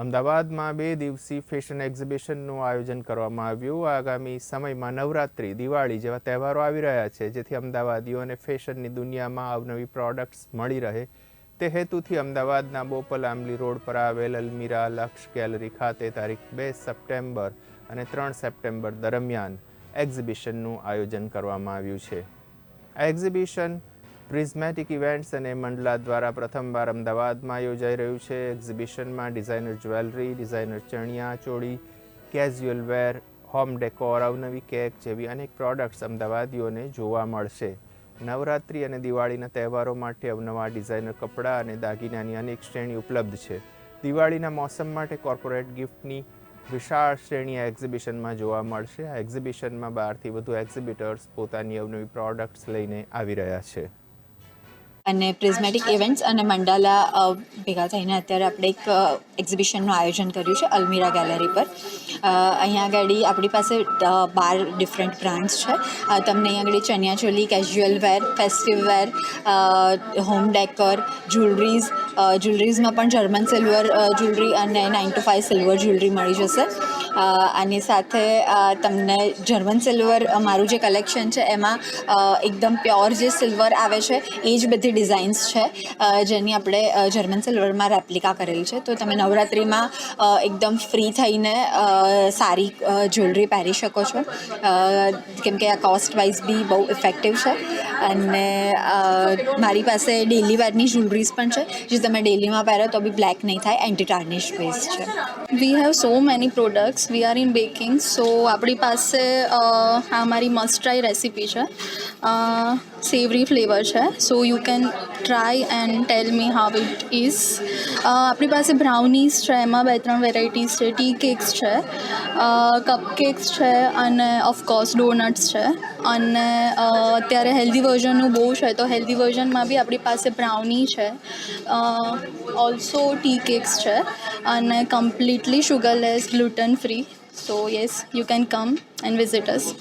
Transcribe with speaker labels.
Speaker 1: અમદાવાદમાં બે દિવસીય ફેશન એક્ઝિબિશનનું આયોજન કરવામાં આવ્યું. આગામી સમયમાં નવરાત્રિ, દિવાળી જેવા તહેવારો આવી રહ્યા છે, જેથી અમદાવાદીઓને ફેશનની દુનિયામાં અવનવી પ્રોડક્ટ્સ મળી રહે. તે હેતુથી અમદાવાદના બોપલ આંબલી રોડ પર આવેલ અલમીરા લક્ષ ગેલેરી ખાતે તારીખ બે સપ્ટેમ્બર અને ત્રણ સપ્ટેમ્બર દરમિયાન એક્ઝિબિશનનું આયોજન કરવામાં આવ્યું છે. આ એક્ઝિબિશન પ્રિઝમેટિક ઇવેન્ટ્સ અને મંડલા દ્વારા પ્રથમવાર અમદાવાદમાં યોજાઈ રહ્યું છે. એક્ઝિબિશનમાં designer jewellery, designer chaniya choli, casual wear, home decor, અવનવી કેક જેવી અનેક પ્રોડક્ટ્સ અમદાવાદીઓને જોવા મળશે. નવરાત્રિ અને દિવાળીના તહેવારો માટે અવનવા ડિઝાઇનર કપડાં અને દાગીનાની અનેક શ્રેણી ઉપલબ્ધ છે. દિવાળીના મોસમ માટે કોર્પોરેટ ગિફ્ટની વિશાળ શ્રેણી આ એક્ઝિબિશનમાં જોવા મળશે. આ એક્ઝિબિશનમાં બહારથી વધુ એક્ઝિબિટર્સ પોતાની અવનવી પ્રોડક્ટ્સ લઈને આવી રહ્યા છે.
Speaker 2: અને પ્રિઝમેટિક ઇવેન્ટ્સ અને મંડાલા ભેગા થઈને અત્યારે આપણે એક એક્ઝિબિશનનું આયોજન કર્યું છે અલમીરા ગેલેરી પર. અહીંયા આગળ આપણી પાસે બાર ડિફરન્ટ બ્રાન્ડ્સ છે. તમને અહીંયા આગળ chaniya choli casual wear festive wear home decor jewelleries જ્વેલરીઝમાં પણ જર્મન સિલ્વર જ્વેલરી અને nine two five silver jewellery મળી જશે. આની સાથે તમને જર્મન સિલ્વર મારું જે કલેક્શન છે, એમાં એકદમ પ્યોર જે સિલ્વર આવે છે, એ જ બધી ડિઝાઇન્સ છે. જેની આપણે જર્મન સિલ્વરમાં રેપ્લિકા કરેલી છે. તો તમે નવરાત્રિમાં એકદમ ફ્રી થઈને સારી જ્વેલરી પહેરી શકો છો. કેમકે આ કોસ્ટ વાઇઝ બી બહુ ઇફેક્ટિવ છે. અને મારી પાસે ડેલી વેરની જ્વેલરીઝ પણ છે. જે તમે ડેલીમાં પહેરો તો બી બ્લેક નહીં થાય એન્ટી ટાર્નિશ બેઝ છે.
Speaker 3: We have so many products we are in baking so આપણી પાસે આ મારી મસ્ટ ટ્રાય રેસીપી છે. સેવરી ફ્લેવર છે. So you can try and tell me how it is આપણી પાસે બ્રાઉનીઝ છે, એમાં બે ત્રણ વેરાયટીઝ છે ટી કેક્સ છે કપ કેક્સ છે અને ઓફકોર્સ ડોનટ્સ છે. અને અત્યારે હેલ્ધી વર્ઝનનું બહુ છે, તો હેલ્ધી વર્ઝનમાં બી આપણી પાસે બ્રાઉની છે ઓલ્સો ટી કેક્સ છે, અને completely sugarless gluten free so yes you can come and visit us